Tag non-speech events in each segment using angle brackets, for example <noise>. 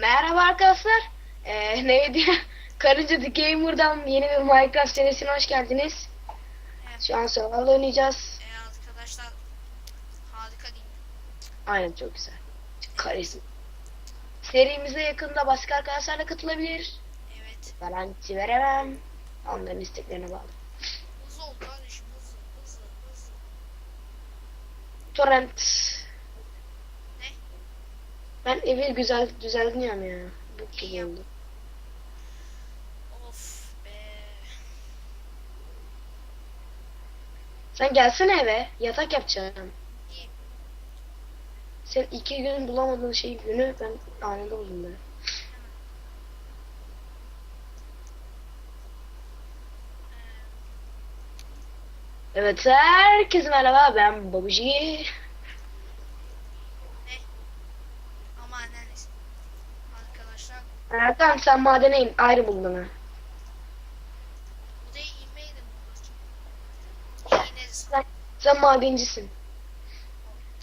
Merhaba arkadaşlar. Ee, <laughs> neydi? Karınca The Gamer'dan yeni bir Minecraft serisine hoş geldiniz. Evet, Şu an survival oynayacağız. e, arkadaşlar harika değil? Aynen çok güzel. Karizma. Serimize yakında başka arkadaşlar da katılabilir. Evet. Garanti veremem. Onların isteklerine bağlı. Hızlı ol kardeşim hızlı hızlı hızlı. Torrent. Ben evi güzel düzenliyorum ya. Bu gibi oldu. Of be. Sen gelsene eve. Yatak yapacağım. İyi. Sen iki gün bulamadığın şeyi günü ben anında buldum ben. Evet herkese merhaba ben Babuji. Ne? Ama anneniz. Arkadaşlar Erkan sen madene in ayrı bul bana. mi uğraşacağım? İneriz. Sen, sen madencisin.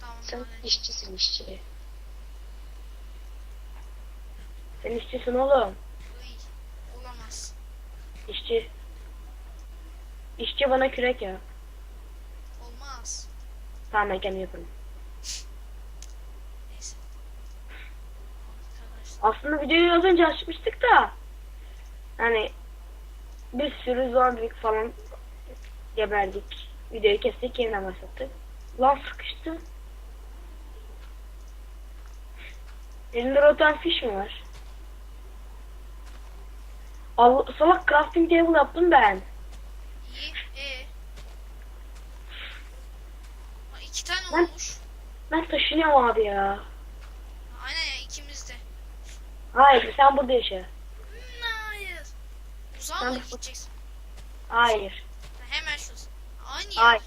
Tamam Sen anne. işçisin işçi. Sen işçisin oğlum. Iy, Olamaz. İşçi. İşçi bana kürek ya. Olmaz. Tamam ben kendim yaparım. Neyse. Arkadaşlar. Aslında videoyu az önce açmıştık da. Hani bir sürü zombi falan geberdik. Videoyu kestik yeniden başlattık. Lan sıkıştı. Elinde rotan fiş mi var? Allah, salak crafting table yaptım ben. İyi. E. Ha, iki tane Ben- olmuş. Ben taşınıyorum abi ya. Aynen ya ikimiz de. Hayır sen burada yaşa. Hayır. Uzağa mı de- gideceksin? Hayır. Ha, Hemen şurası. Aynı yer. Hayır.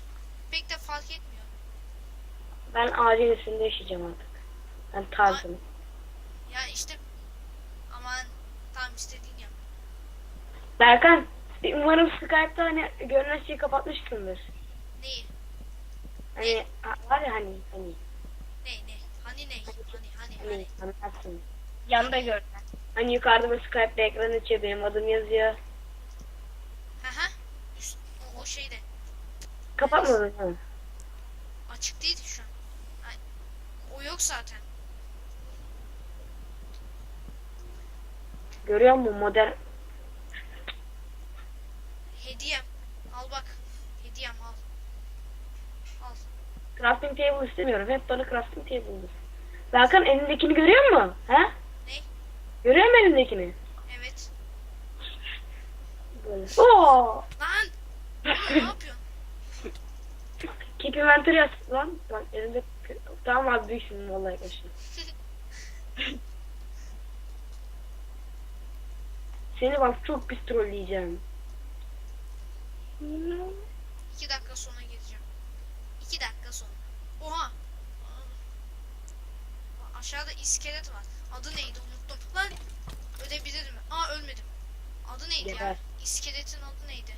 Pek de fark etmiyor. Ben ağacın üstünde yaşayacağım artık. Ben tarzım. Ya işte aman tam istediğin yap. Berkan umarım Skype'da hani görünen şeyi kapatmışsındır. Neyi? Hani ha- var ya hani hani Ne ne? Hani ne? Hani hani hani hani. anlarsın. Yanda gör. Hani yukarıda bir Skype'da ekran açıyor benim adım yazıyor. Ha. Üst, o, o şeyde. Kapatmadın mı? Açık değil şu an. Ay, o yok zaten. Görüyor musun modern? Hediyem. Al bak. Hediyem al. Al. Crafting table istemiyorum. Hep bana crafting table'dır. Berkan elindekini görüyor musun? He? Görüyor musun elindekini? Evet. Böyle. Oo! Lan! Ne yapıyorsun? <laughs> Keep inventory yaz lan. Lan elinde tamam abi büyüksün vallahi karşı. <laughs> Seni bak çok pis trolleyeceğim. İki dakika sonra geleceğim. İki dakika sonra. Oha! Aşağıda iskelet var. Adı neydi unuttum. Lan! Ölebilirim. Aa ölmedim. Adı neydi ya? Geber. İskeletin adı neydi?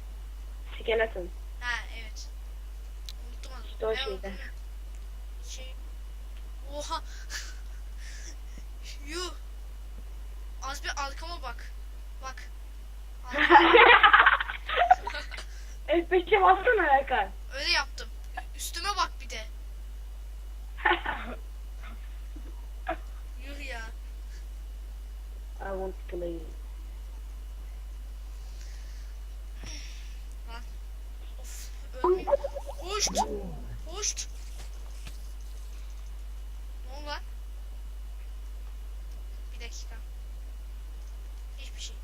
Skeleton. Ha evet. Unuttum adını. İşte o olduğunu. Şey. Oha. <laughs> Yuh. Az bir arkama bak. Bak. Arkama. <laughs> F5'e bassana Erkan. Öyle yaptım. Üstüme bak bir de. Yuh ya. I want to play. Hoşt. Hoşt. Ne oldu lan? Bir dakika. Hiçbir şey.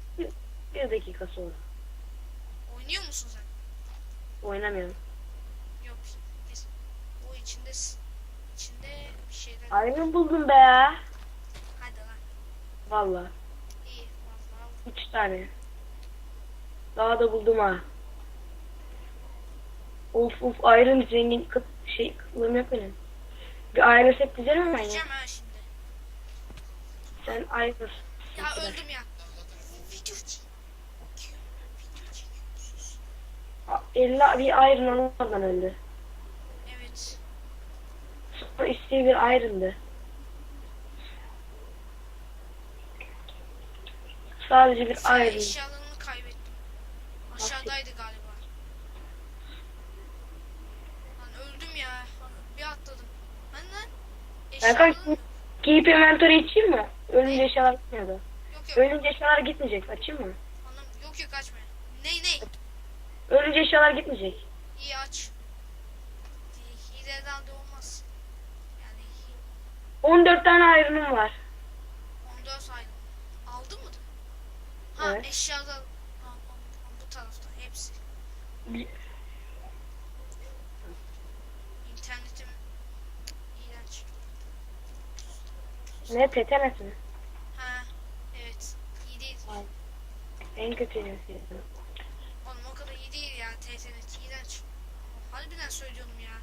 Bir dakika sonra. Oynuyor musun sen? Oynamıyorum. Yok. Neyse. O içinde içinde bir şeyler. Iron buldum be. Hadi lan. Valla. Üç tane. Daha da buldum ha. Of of Iron zengin kıt şey kıtlığım yok benim. Bir Iron set dizelim mi ben ya? Ha şimdi. Sen Iron. Ya öldüm ya. Video. 50 bir Iron alamadan öldü. Evet. Sonra isteği bir Iron'dı. Sadece bir Sen ayrı. eşyalarını kaybettim. Aşağıdaydı galiba. Lan öldüm ya. Bir atladım. Ben lan Berkay eşyalarını... Keep inventory içeyim mi? Ölünce eşyalar gitmiyordu. Yok yok. Ölünce eşyalar gitmeyecek. Açayım mı? Anlam yok yok açma. Ney ney? Ölünce eşyalar gitmeyecek. İyi aç. Hileden de olmaz. Yani hi- 14 tane ayrımım var. 14 saydım. Aldın mı? da? Ha Evet. eşyada Ha, bu tarafta hepsi. İnternetim iğrenç. Ne tetenet mi? Ha evet. İyi değil. En kötü yönetici. Oğlum o kadar iyi değil ya TTNet iğrenç. Harbiden söylüyorum ya.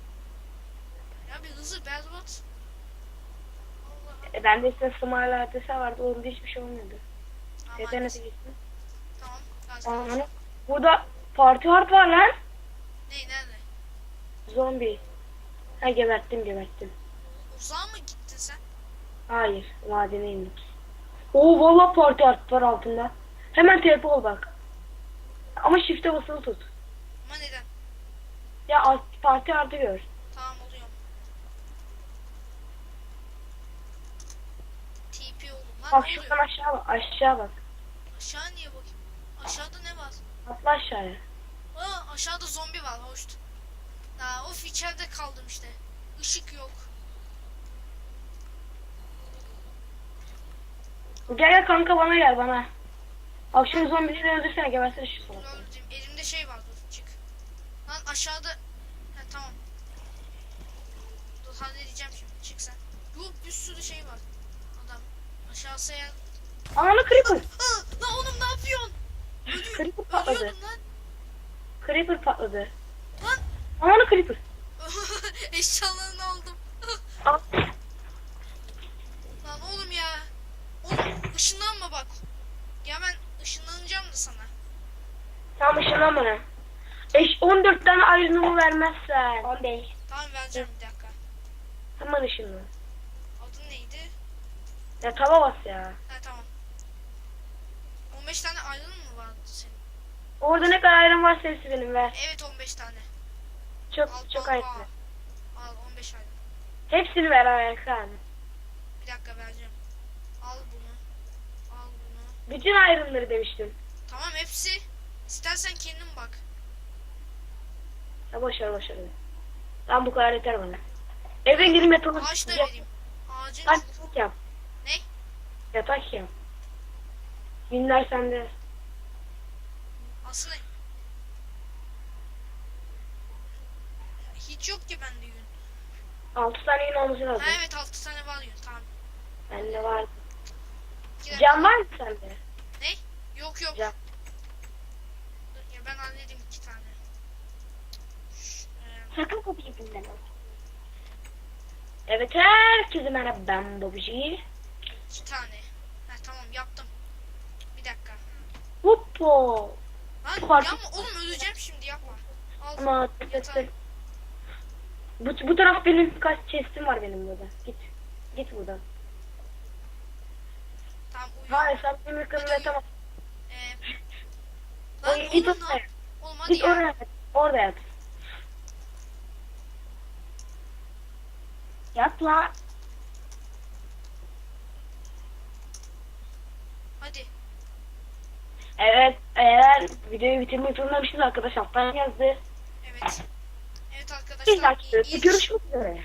Ya bir hızı berbat. E, bende ise Smile ATS vardı. Onda hiçbir şey olmuyordu. Tamam. Gaz Aa, Burada parti harp var lan. Ney nerede? Zombi. Ha geberttim geberttim. Uzağa mı gittin sen? Hayır. Madene indik. Oo valla parti harp var altında. Hemen TP ol bak. Ama shift'e basılı tut. Ama neden? Ya alt parti harpı gör. Tamam oluyorum. TP oğlum lan Bak ne şuradan aşağı bak. Aşağı bak. Aşağı niye bakayım? Aşağıda ne var? Atla aşağıya. Aa aşağıda zombi var hoş. Ha of içeride kaldım işte. Işık yok. Gel gel kanka bana gel bana. Şu zombileri öldürsene gebersene şu salakları. öldüm. Elimde şey var dur çık. Lan aşağıda. Ha tamam. Dur halledeceğim şimdi çık sen. Yok bir sürü şey var. Adam. Aşağısı yer. Ananı creeper. Aa, yapıyorsun? Creeper patladı. Ölüyordum lan. Creeper patladı. Lan. Ananı creeper. <laughs> Eşyalarını aldım. Al. <laughs> Lan oğlum ya. Oğlum ışınlanma bak. Ya ben ışınlanacağım da sana. Tamam ışınlan bana. Eş 14 tane ayrımı vermezsen. 15. Tamam vereceğim bir dakika. Hemen ışınlan. Adın neydi? Ya tava bas ya. Ha tamam. 15 tane ayrılın mı vardı senin? Orada ne kadar ayrım varsa hepsi benim ver. Evet 15 tane. Çok Al, çok al, ayrım. al. Al 15 ayrılın. Hepsini ver Erkan. Bir dakika vereceğim. Al bunu. Al bunu. Bütün ayrımları demiştim. Tamam hepsi. İstersen kendin bak. Ya boş ver boş ver. Tamam bu kadar yeter bana. Eve girip yatalım. Ağaç da vereyim. Ağacın yatak yap. Ne? Yatak yap. Günler sende. Aslında hiç yok ki bende yün. 6 tane yün olması lazım. Ha evet 6 tane var yün. Tamam. Bende var. Cam var mı sende? Ne? Yok yok. Cam. Dur, Ya ben halledeyim iki tane. Şş, e, Sakın kapıyı bilmem. Evet herkese merhaba ben Babuji. iki tane. Ha tamam yaptım. Bir dakika. Hoppo. Lan Fark- yapma oğlum öleceğim şimdi yapma. Al. Ama yatağı. bu, bu taraf benim kaç chest'im var benim burada. Git. Git buradan. Tamam uyu. Hayır sen benim yakınımda yatamam. Ee, lan Oy, git oğlum ne oraya. Oğlum hadi Git ya. oraya yat. Orada yat. Yat la. Hadi. Evet eğer videoyu bitirmeyi planlamışız arkadaş alttan yazdı. Evet. Evet Bir arkadaşlar. dakika iyi- iyi- görüşmek üzere.